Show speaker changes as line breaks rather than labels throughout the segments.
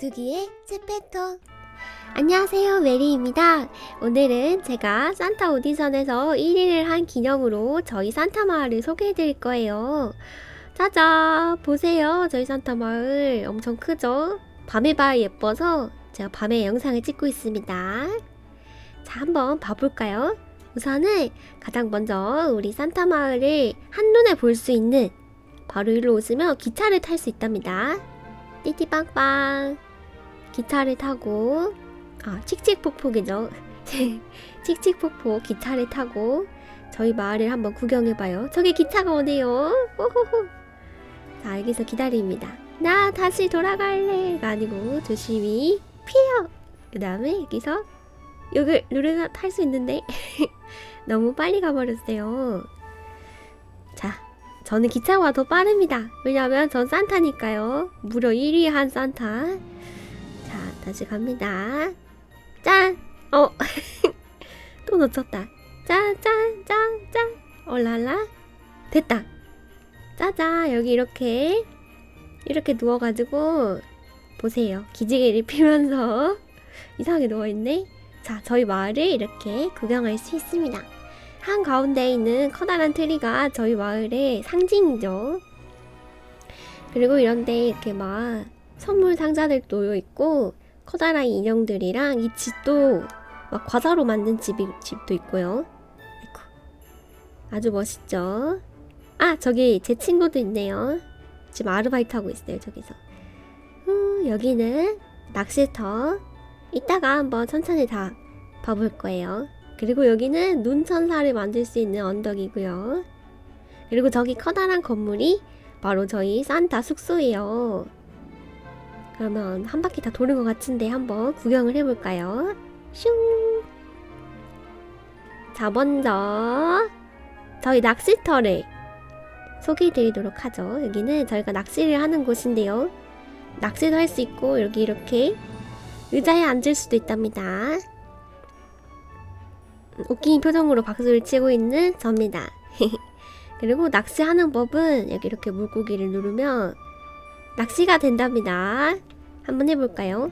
두기의 세페토 안녕하세요 메리입니다. 오늘은 제가 산타 오디션에서 1위를 한 기념으로 저희 산타 마을을 소개해 드릴 거예요. 짜잔! 보세요. 저희 산타 마을 엄청 크죠? 밤에 봐야 예뻐서 제가 밤에 영상을 찍고 있습니다. 자 한번 봐볼까요? 우선은 가장 먼저 우리 산타 마을을 한눈에 볼 수 있는 바로 일로 오시면 기차를 탈 수 있답니다. 띠띠빵빵 기차를 타고 아 칙칙폭폭이죠. 칙칙폭폭 기차를 타고 저희 마을을 한번 구경해봐요. 저기 기차가 오네요? 호호호. 자 여기서 기다립니다. 나 다시 돌아갈래가 아니고 조심히 피어. 그 다음에 여기서 여기 노래가 탈수 있는데 너무 빨리 가버렸어요. 자 저는 기차가 더 빠릅니다. 왜냐면 전 산타니까요. 무려 1위 한 산타. 자, 다시 갑니다. 짠! 어, 또 놓쳤다. 짠, 짠, 짠, 짠. 올랄라. 됐다. 짜잔, 여기 이렇게, 이렇게 누워가지고, 보세요. 기지개를 피면서 이상하게 누워있네. 자, 저희 마을을 이렇게 구경할 수 있습니다. 한 가운데 있는 커다란 트리가 저희 마을의 상징이죠. 그리고 이런데 이렇게 막 선물 상자들 놓여 있고 커다란 인형들이랑 이 집도 막 과자로 만든 집이, 집도 있고요. 아이고, 아주 멋있죠. 아 저기 제 친구도 있네요. 지금 아르바이트 하고 있어요 저기서. 음, 여기는 낚시터. 이따가 한번 천천히 다 봐볼 거예요. 그리고 여기는 눈천사를 만들 수 있는 언덕이고요. 그리고 저기 커다란 건물이 바로 저희 산타 숙소예요. 그러면 한 바퀴 다 도는 것 같은데 한번 구경을 해볼까요? 슝! 자, 먼저 저희 낚시터를 소개해드리도록 하죠. 여기는 저희가 낚시를 하는 곳인데요. 낚시도 할 수 있고 여기 이렇게 의자에 앉을 수도 있답니다. 웃긴 표정으로 박수를 치고 있는 접니다. 그리고 낚시하는 법은 여기 이렇게 물고기를 누르면 낚시가 된답니다. 한번 해볼까요?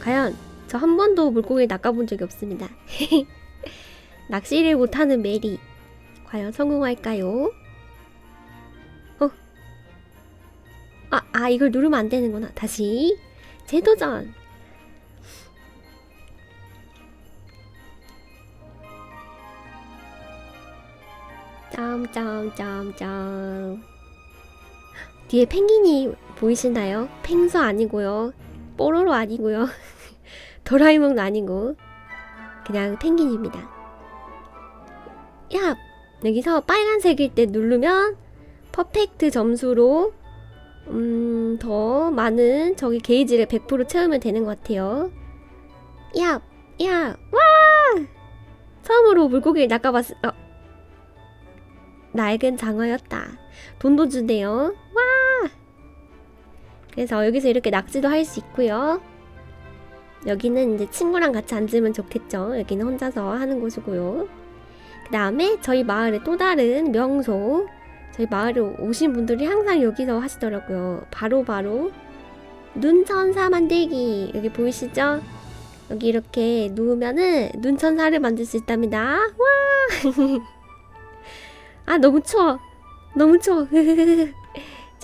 과연 저 한 번도 물고기를 낚아본 적이 없습니다. 낚시를 못하는 메리 과연 성공할까요? 어? 아, 아 이걸 누르면 안 되는구나. 다시 재도전. 점점점점 뒤에 펭귄이 보이시나요? 펭수 아니고요 뽀로로 아니고요 도라에몽도 아니고 그냥 펭귄입니다 야 여기서 빨간색일 때 누르면 퍼펙트 점수로 음, 더 많은 저기 게이지를 100% 채우면 되는 것 같아요 야, 야, 와! 처음으로 물고기를 낚아봤, 어, 낡은 장어였다. 돈도 주네요. 와! 그래서 여기서 이렇게 낚시도 할 수 있고요. 여기는 이제 친구랑 같이 앉으면 좋겠죠. 여기는 혼자서 하는 곳이고요. 그 다음에 저희 마을의 또 다른 명소. 저희 마을에 오신 분들이 항상 여기서 하시더라고요. 바로 바로 바로 눈천사 만들기. 여기 보이시죠? 여기 이렇게 누우면은 눈천사를 만들 수 있답니다. 와! 아 너무 추워 너무 추워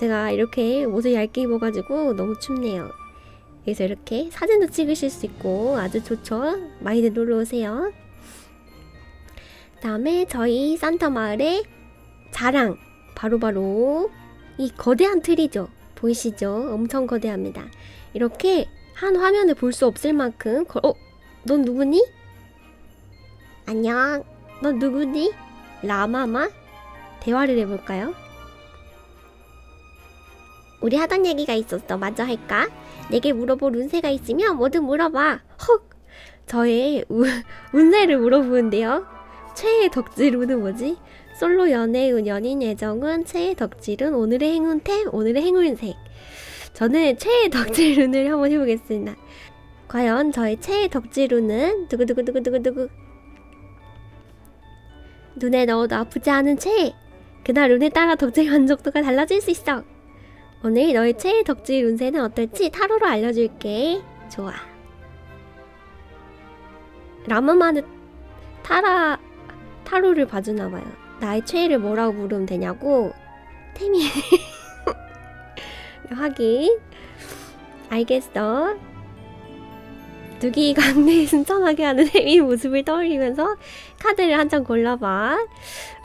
제가 이렇게 옷을 얇게 입어가지고 너무 춥네요 그래서 이렇게 사진도 찍으실 수 있고 아주 좋죠 많이들 놀러 오세요 다음에 저희 산타 마을의 자랑 바로바로 바로 이 거대한 트리죠 보이시죠 엄청 거대합니다 이렇게 한 화면을 볼 수 없을 만큼 거... 어? 넌 누구니? 안녕 넌 누구니? 라마마? 대화를 해볼까요? 우리 하던 얘기가 있었어. 마저 할까? 내게 물어볼 운세가 있으면 뭐든 물어봐. 헉! 저의 우, 운세를 물어보는데요. 최애 덕질운은 뭐지? 솔로 연애운, 연인 애정은, 최애 덕질은, 오늘의 행운템, 오늘의 행운색. 저는 최애 덕질운을 한번 해보겠습니다. 과연 저의 최애 덕질운은 두구두구두구두구두구 눈에 넣어도 아프지 않은 최애 그날 운에 따라 덕질 만족도가 달라질 수 있어. 오늘 너의 최애 덕질 운세는 어떨지 타로로 알려줄게. 좋아. 라마마는 타라 타로를 봐주나 봐요. 나의 최애를 뭐라고 부르면 되냐고. 태미 하긴 알겠어. 두기 강매 순천하게 하는 태미 모습을 떠올리면서 카드를 한 장 골라봐.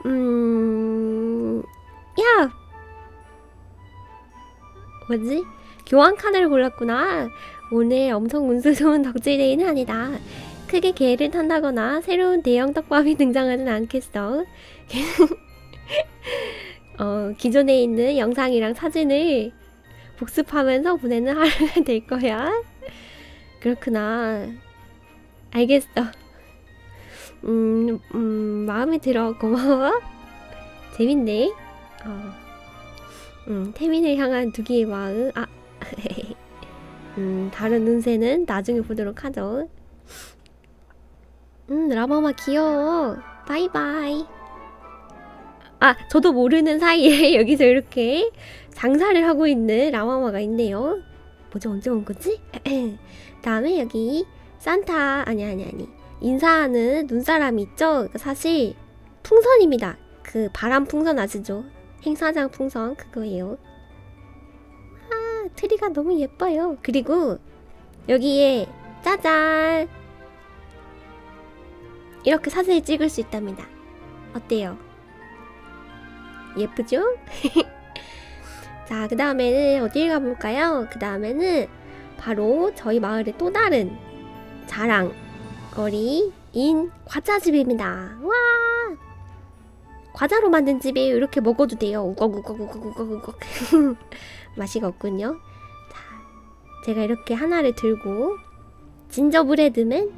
음, 야, 뭐지? 교환 카드를 골랐구나. 오늘 엄청 운수 좋은 덕질데이는 아니다. 크게 개를 탄다거나 새로운 대형 떡밥이 등장하진 않겠어. 어, 기존에 있는 영상이랑 사진을 복습하면서 보내는 하루가 될 거야. 그렇구나. 알겠어. 음, 음, 마음에 들어. 고마워. 재밌네. 어. 음, 태민을 향한 두기의 마음. 아, 음, 다른 운세는 나중에 보도록 하죠. 음, 라마마 귀여워. 바이바이. 아, 저도 모르는 사이에 여기서 이렇게 장사를 하고 있는 라마마가 있네요. 뭐지, 언제 온 거지? 다음에 여기 산타, 아니, 아니, 아니. 인사하는 눈사람이 있죠? 그 사실 풍선입니다. 그 바람 풍선 아시죠? 행사장 풍선 그거예요. 아, 트리가 너무 예뻐요. 그리고 여기에 짜잔! 이렇게 사진을 찍을 수 있답니다. 어때요? 예쁘죠? 자, 그 다음에는 어딜 가볼까요? 그 다음에는 바로 저희 마을의 또 다른 자랑거리인 과자집입니다. 와! 과자로 만든 집에 이렇게 먹어도 돼요. 우걱우걱우걱우걱우걱. 맛이가 없군요. 자, 제가 이렇게 하나를 들고 진저브레드맨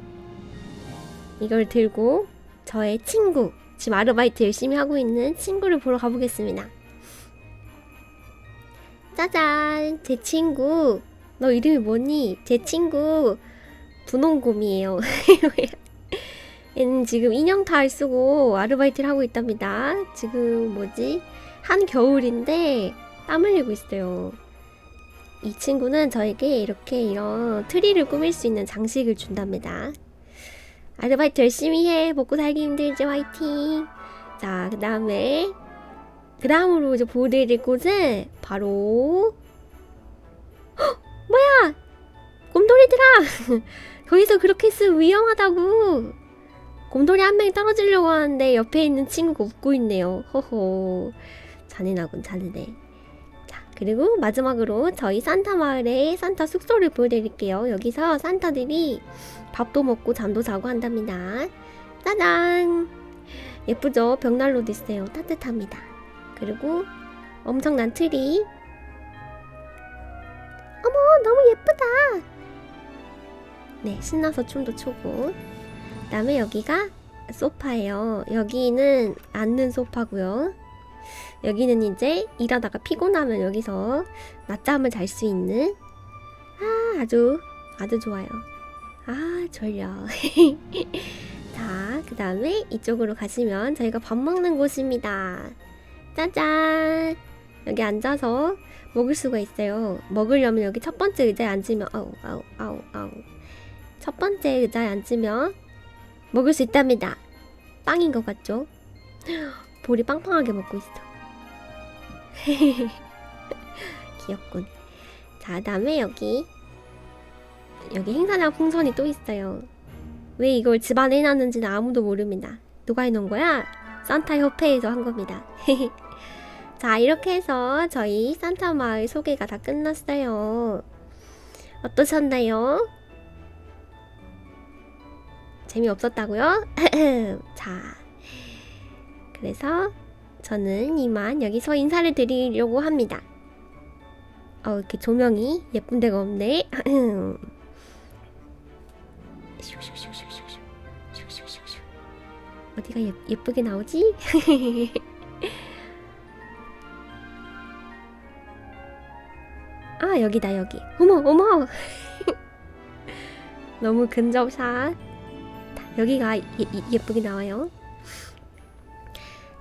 이걸 들고 저의 친구 지금 아르바이트 열심히 하고 있는 친구를 보러 가보겠습니다. 짜잔, 제 친구. 너 이름이 뭐니? 제 친구 분홍곰이에요. 얘는 지금 인형 탈 쓰고 아르바이트를 하고 있답니다. 지금 뭐지? 한 겨울인데 땀 흘리고 있어요. 이 친구는 저에게 이렇게 이런 트리를 꾸밀 수 있는 장식을 준답니다. 아르바이트 열심히 해. 먹고 살기 힘들지. 화이팅. 자, 그 다음에 그 다음으로 이제 보여드릴 곳은 바로 헉! 뭐야 곰돌이들아 거기서 그렇게 있으면 위험하다고 곰돌이 한 명이 떨어지려고 하는데 옆에 있는 친구가 웃고 있네요. 허허. 잔인하군 잔인해. 자 그리고 마지막으로 저희 산타 마을의 산타 숙소를 보여드릴게요. 여기서 산타들이 밥도 먹고 잠도 자고 한답니다. 짜잔! 예쁘죠? 벽난로도 있어요. 따뜻합니다. 그리고 엄청난 트리. 어머, 너무 예쁘다. 네, 신나서 춤도 추고. 그다음에 여기가 소파예요. 여기는 앉는 소파고요. 여기는 이제 일하다가 피곤하면 여기서 낮잠을 잘 수 있는 아, 아주 아주 좋아요. 아, 졸려. 자, 그 다음에 이쪽으로 가시면 저희가 밥 먹는 곳입니다. 짜잔! 여기 앉아서 먹을 수가 있어요. 먹으려면 여기 첫 번째 의자에 앉으면 아우 아우 아우 아우 첫 번째 의자에 앉으면 먹을 수 있답니다. 빵인 것 같죠? 볼이 빵빵하게 먹고 있어. 귀엽군. 자, 다음에 여기 여기 행사장 풍선이 또 있어요. 왜 이걸 집안에 해놨는지는 아무도 모릅니다. 누가 해놓은 거야? 산타 협회에서 한 겁니다. 자, 이렇게 해서 저희 산타 마을 소개가 다 끝났어요. 어떠셨나요? 재미없었다고요? 자, 그래서 저는 이만 여기서 인사를 드리려고 합니다. 어, 이렇게 조명이 예쁜 데가 없네. 어디가 예, 예쁘게 나오지? 아 여기다 여기 어머 어머 너무 근접샷 여기가 예, 예쁘게 나와요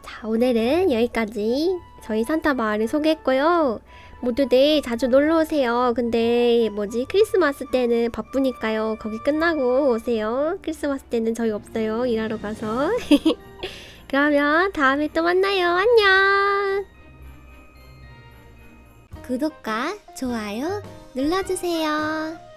자 오늘은 여기까지 저희 산타 마을을 소개했고요 모두들 자주 놀러 오세요. 근데 뭐지 크리스마스 때는 바쁘니까요. 거기 끝나고 오세요. 크리스마스 때는 저희 없어요. 일하러 가서. 그러면 다음에 또 만나요. 안녕. 구독과 좋아요 눌러주세요.